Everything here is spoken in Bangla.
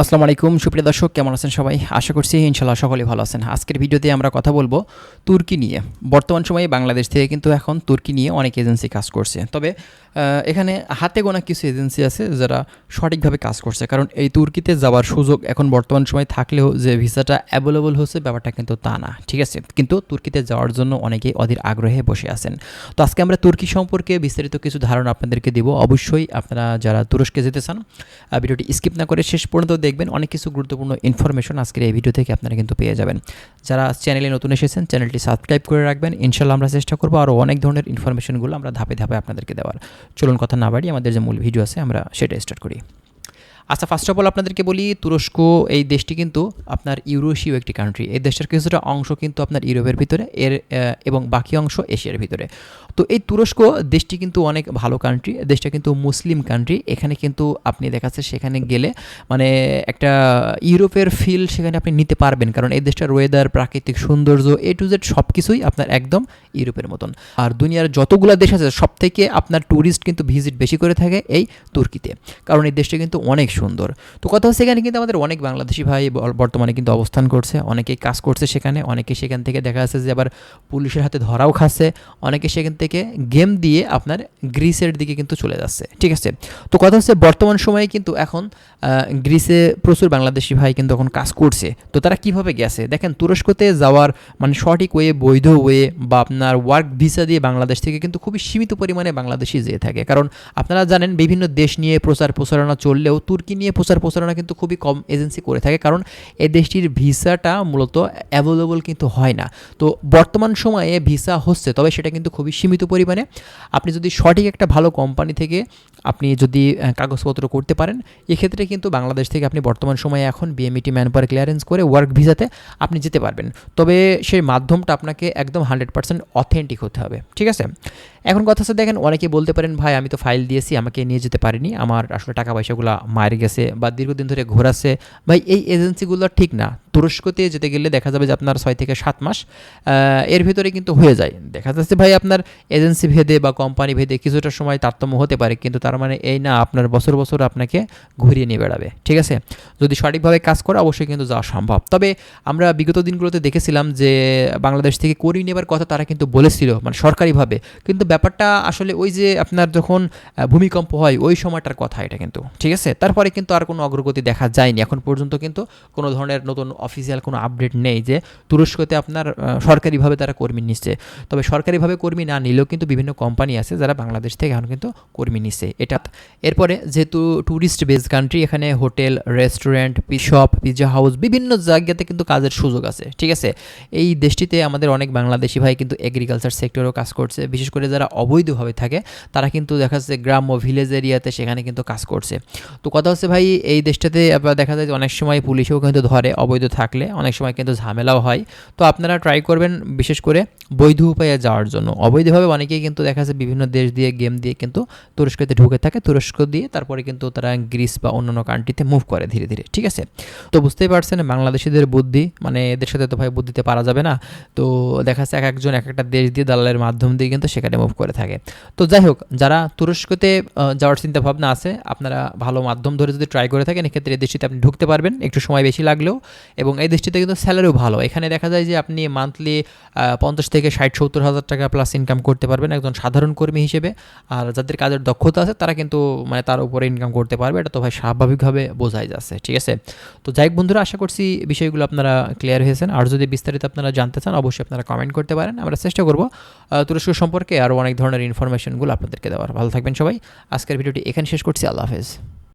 আসসালামু আলাইকুম, সুপ্রিয় দর্শক, কেমন আছেন সবাই? আশা করছি ইনশাল্লাহ সকলেই ভালো আছেন। আজকের ভিডিওতে আমরা কথা বলব তুর্কি নিয়ে। বর্তমান সময়ে বাংলাদেশ থেকে কিন্তু এখন তুর্কি নিয়ে অনেক এজেন্সি কাজ করছে। তবে এখানে হাতে গোনা কিছু এজেন্সি আছে যারা সঠিকভাবে কাজ করছে। কারণ এই তুর্কিতে যাওয়ার সুযোগ এখন বর্তমান সময় থাকলেও যে ভিসাটা অ্যাভেলেবল হচ্ছে, ব্যাপারটা কিন্তু তা না। ঠিক আছে? কিন্তু তুর্কিতে যাওয়ার জন্য অনেকেই অধীর আগ্রহে বসে আছেন। তো আজকে আমরা তুর্কি সম্পর্কে বিস্তারিত কিছু ধারণা আপনাদেরকে দিব। অবশ্যই আপনারা যারা তুরস্কে যেতে চান ভিডিওটি স্কিপ না করে শেষ পর্যন্ত দেখবেন অনেক কিছু গুরুত্বপূর্ণ ইনফরমেশন আজকের এই ভিডিও থেকে আপনারা কিন্তু পেয়ে যাবেন। যারা চ্যানেলে নতুন এসেছেন চ্যানেলটি সাবস্ক্রাইব করে রাখবেন। ইনশাল্লাহ আমরা চেষ্টা করব আরও অনেক ধরনের ইনফরমেশনগুলো আমরা ধাপে ধাপে আপনাদেরকে দেওয়ার। চলুন কথা না বাড়ি আমাদের যে মূল ভিডিও আছে আমরা সেটা স্টার্ট করি। আচ্ছা ফার্স্ট অফ অল আপনাদেরকে বলি, তুরস্ক এই দেশটি কিন্তু আপনার ইউরোশীয় একটি কান্ট্রি এই দেশটার কিছুটা অংশ কিন্তু আপনার ইউরোপের ভিতরে, এর এবং বাকি অংশ এশিয়ার ভিতরে। তো এই তুরস্ক দেশটি কিন্তু অনেক ভালো কান্ট্রি দেশটা কিন্তু মুসলিম কান্ট্রি এখানে কিন্তু আপনি দেখাচ্ছে সেখানে গেলে মানে একটা ইউরোপের ফিল সেখানে আপনি নিতে পারবেন। কারণ এই দেশটার ওয়েদার প্রাকৃতিক সৌন্দর্য এ টু জেড সব কিছুই আপনার একদম ইউরোপের মতন। আর দুনিয়ার যতগুলো দেশ আছে সব থেকে আপনার ট্যুরিস্ট কিন্তু ভিজিট বেশি করে থাকে এই তুর্কিতে। কারণ এই দেশটা কিন্তু অনেক সুন্দর। তো কথা হচ্ছে এখানে কিন্তু আমাদের অনেক বাংলাদেশি ভাই বর্তমানে কিন্তু অবস্থান করছে অনেকেই কাজ করছে সেখানে, অনেকে সেখান থেকে দেখা যাচ্ছে যে আবার পুলিশের হাতে ধরাও খাচ্ছে, অনেকে সেখান থেকে গেম দিয়ে আপনার গ্রিসের দিকে কিন্তু চলে যাচ্ছে, ঠিক আছে? তো কথা হচ্ছে বর্তমান সময়ে কিন্তু এখন গ্রিসে প্রচুর বাংলাদেশি ভাই কিন্তু এখন কাজ করছে। তো তারা কীভাবে গেছে? দেখেন তুরস্কতে যাওয়ার মানে সঠিক ওয়ে বৈধ ওয়ে বা আপনার ওয়ার্ক ভিসা দিয়ে বাংলাদেশ থেকে কিন্তু খুবই সীমিত পরিমাণে বাংলাদেশি যেয়ে থাকে। কারণ আপনারা জানেন বিভিন্ন দেশ নিয়ে প্রচার প্রচারণা চললেও তুর্কি নিয়ে প্রচার প্রচারণা কিন্তু খুবই কম এজেন্সি করে থাকে। কারণ এ দেশটির ভিসাটা মূলত অ্যাভেলেবল কিন্তু হয় না। তো বর্তমান সময়ে ভিসা হচ্ছে, তবে সেটা কিন্তু খুবই সীমিত পরিমাণে। আপনি যদি সঠিক একটা ভালো কোম্পানি থেকে আপনি যদি কাগজপত্র করতে পারেন, এক্ষেত্রে কিন্তু বাংলাদেশ থেকে আপনি বর্তমান সময়ে এখন বিএমইটি ম্যান পাওয়ার ক্লিয়ারেন্স করে ওয়ার্ক ভিসাতে আপনি যেতে পারবেন। তবে সেই মাধ্যমটা আপনাকে একদম হান্ড্রেড পার্সেন্ট অথেন্টিক হতে হবে। ঠিক আছে? এখন কথা হচ্ছে দেখেন, অনেকে বলতে পারেন, ভাই, আমি তো ফাইল দিয়েছি, আমাকে নিয়ে যেতে পারিনি। আমার আসলে টাকা পয়সাগুলো মারে গেছে বা দীর্ঘদিন ধরে ঘোরাছে ভাই, এই এজেন্সিগুলো ঠিক না। তুরস্কতে যেতে গেলে দেখা যাবে যে আপনার ছয় থেকে সাত মাস এর ভিতরে কিন্তু হয়ে যায়। দেখা যাচ্ছে ভাই আপনার এজেন্সি ভেদে বা কোম্পানি ভেদে কিছুটা সময় তারতম্য হতে পারে, কিন্তু তার মানে এই না আপনার বছর বছর আপনাকে ঘুরিয়ে নিয়ে বেড়াবে। ঠিক আছে? যদি সঠিকভাবে কাজ করে অবশ্যই কিন্তু যাওয়া সম্ভব। তবে আমরা বিগত দিনগুলোতে দেখেছিলাম যে বাংলাদেশ থেকে করিয়ে নেবার কথা তারা কিন্তু বলেছিল মানে সরকারিভাবে। কিন্তু ব্যাপারটা আসলে ওই যে আপনার যখন ভূমিকম্প হয় ওই সময়টার কথা এটা কিন্তু। ঠিক আছে? তারপরে কিন্তু আর কোনো অগ্রগতি দেখা যায়নি। এখন পর্যন্ত কিন্তু কোনো ধরনের নতুন অফিসিয়াল কোনো আপডেট নেই যে তুরস্কতে আপনার সরকারিভাবে তারা কর্মী নিচ্ছে। তবে সরকারিভাবে কর্মী না নিলেও কিন্তু বিভিন্ন কোম্পানি আছে যারা বাংলাদেশ থেকে এখন কিন্তু কর্মী নিচ্ছে। এটা এরপরে যেহেতু ট্যুরিস্ট বেস কান্ট্রি এখানে hotel restaurant shop pizza house বিভিন্ন জায়গাতে কিন্তু কাজের সুযোগ আছে, ঠিক আছে? এই দেশটিতে আমাদের অনেক বাংলাদেশি ভাই কিন্তু এগ্রিকালচার সেক্টরেও কাজ করছে। বিশেষ করে যারা অবৈধভাবে থাকে, তারা কিন্তু দেখা যাচ্ছে গ্রাম ও ভিলেজ এরিয়াতে সেখানে কিন্তু কাজ করছে। তো কথা হচ্ছে ভাই, এই দেশটাতে দেখা যায় অনেক সময় পুলিশেও কিন্তু ধরে অবৈধ থাকলে অনেক সময় কিন্তু ঝামেলাও হয়। তো আপনারা ট্রাই করবেন বিশেষ করে বৈধ উপায়ে যাওয়ার জন্য। অবৈধভাবে অনেকেই কিন্তু দেখা যাচ্ছে বিভিন্ন দেশ দিয়ে গেম দিয়ে কিন্তু তুরস্কতে ঢুকে থাকে। তুরস্ক দিয়ে তারপরে কিন্তু তারা গ্রিস বা অন্যান্য কান্ট্রিতে মুভ করে ধীরে ধীরে। ঠিক আছে? তো বুঝতেই পারছেন বাংলাদেশিদের বুদ্ধি মানে এদের সাথে তো ভাই বুদ্ধিতে পারা যাবে না। তো দেখা যাচ্ছে এক একজন এক একটা দেশ দিয়ে দালালের মাধ্যম দিয়ে কিন্তু সেখানে মুভ করে থাকে। তো যাই হোক, যারা তুরস্কতে যাওয়ার চিন্তা ভাবনা আছে, আপনারা ভালো মাধ্যম ধরে যদি ট্রাই করে থাকেন, এক্ষেত্রে এই দেশটিতে আপনি ঢুকতে পারবেন। একটু সময় বেশি লাগলেও এবং এই দেশটিতে কিন্তু স্যালারিও ভালো। এখানে দেখা যায় যে আপনি মান্থলি পঞ্চাশ থেকে ষাট, সত্তর হাজার টাকা প্লাস ইনকাম করতে পারবেন একজন সাধারণ কর্মী হিসেবে। আর যাদের কাজের দক্ষতা আছে, তারা কিন্তু মানে তার উপরে ইনকাম করতে পারবে। এটা তো ভাই স্বাভাবিকভাবে বোঝাই যাচ্ছে, ঠিক আছে? তো যাই বন্ধুরা, আশা করছি বিষয়গুলো আপনারা ক্লিয়ার হয়েছেন। আর যদি বিস্তারিত আপনারা জানতে চান, অবশ্যই আপনারা কমেন্ট করতে পারেন। আমরা চেষ্টা করব তুরস্ক সম্পর্কে আরও অনেক ধরনের ইনফরমেশনগুলো আপনাদেরকে দেওয়ার। ভালো থাকবেন সবাই। আজকের ভিডিওটি এখানে শেষ করছি। আল্লাহ হাফেজ।